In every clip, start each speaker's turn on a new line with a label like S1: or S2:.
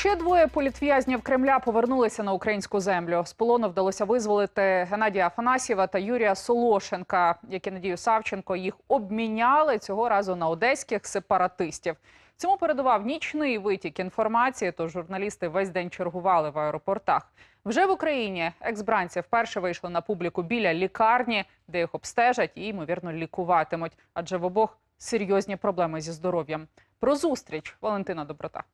S1: Ще двоє політв'язнів Кремля повернулися на українську землю. З полону вдалося визволити Геннадія Афанасьєва та Юрія Солошенка, які Надію Савченко їх обміняли цього разу на одеських сепаратистів. Цьому передував нічний витік інформації, тож журналісти весь день чергували в аеропортах. Вже в Україні екс-бранці вперше вийшли на публіку біля лікарні, де їх обстежать і, ймовірно, лікуватимуть, адже в обох серйозні проблеми зі здоров'ям. Про зустріч Валентина Доброта.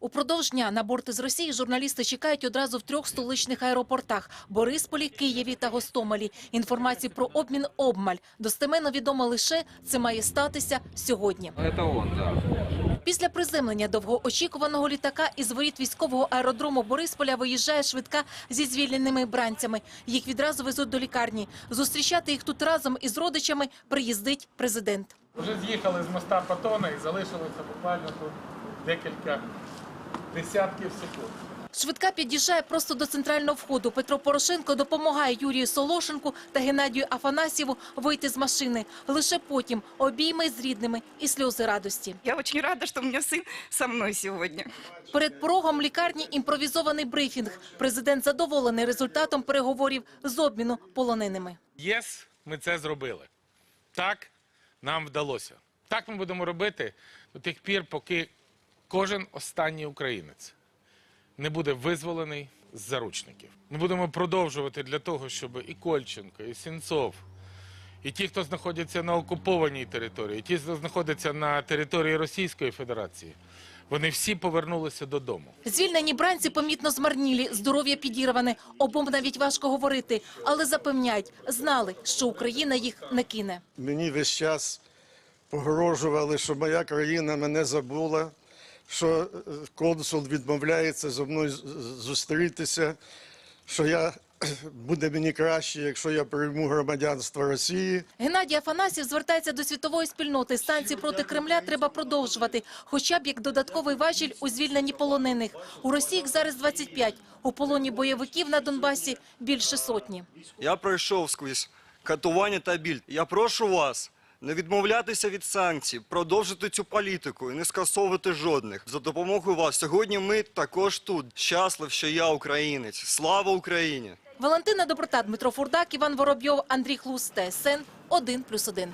S2: Упродовж дня на борти з Росії журналісти чекають одразу в трьох столичних аеропортах – Борисполі, Києві та Гостомелі. Інформації про обмін – обмаль. Достеменно відомо лише – це має статися сьогодні.
S3: Это он, да.
S2: Після приземлення довгоочікуваного літака із воріт військового аеродрому Борисполя виїжджає швидка зі звільненими бранцями. Їх відразу везуть до лікарні. Зустрічати їх тут разом із родичами приїздить президент.
S4: Вже з'їхали з моста Патона і залишилося буквально тут декілька десятків секунд.
S2: Швидка під'їжджає просто до центрального входу. Петро Порошенко допомагає Юрію Солошенку та Геннадію Афанасьєву вийти з машини. Лише потім обійми з рідними і сльози радості.
S5: Я очень рада, что у меня сын со мной сегодня.
S2: Перед порогом лікарні імпровізований брифінг. Президент задоволений результатом переговорів з обміну полоненими.
S4: Єс, ми це зробили. Так, нам вдалося. Так ми будемо робити до тих пір, поки кожен останній українець не буде визволений з заручників. Ми будемо продовжувати для того, щоб і Кольченко, і Сінцов, і ті, хто знаходяться на окупованій території, і ті, хто знаходяться на території Російської Федерації, вони всі повернулися додому.
S2: Звільнені бранці помітно змарнілі, здоров'я підірване. Обом навіть важко говорити, але запевняють, знали, що Україна їх не кине.
S6: Мені весь час погрожували, що моя країна мене забула, що е, консул відмовляється зі мною зустрітися, що я буде мені краще, якщо я прийму громадянство Росії.
S2: Геннадій Афанасьєв звертається до світової спільноти. Санкції проти Кремля треба продовжувати, хоча б як додатковий важіль у звільненні полонених. У Росії їх зараз 25, у полоні бойовиків на Донбасі більше сотні.
S7: Я пройшов скрізь катування та біль. Я прошу вас не відмовлятися від санкцій, продовжити цю політику і не скасовувати жодних. За допомогою вас сьогодні ми також тут. Щаслив, що я українець. Слава Україні!
S2: Валентина Доброта, Дмитро Фурдак, Іван Воробйов, Андрій Хлус, ТСН 1+,1.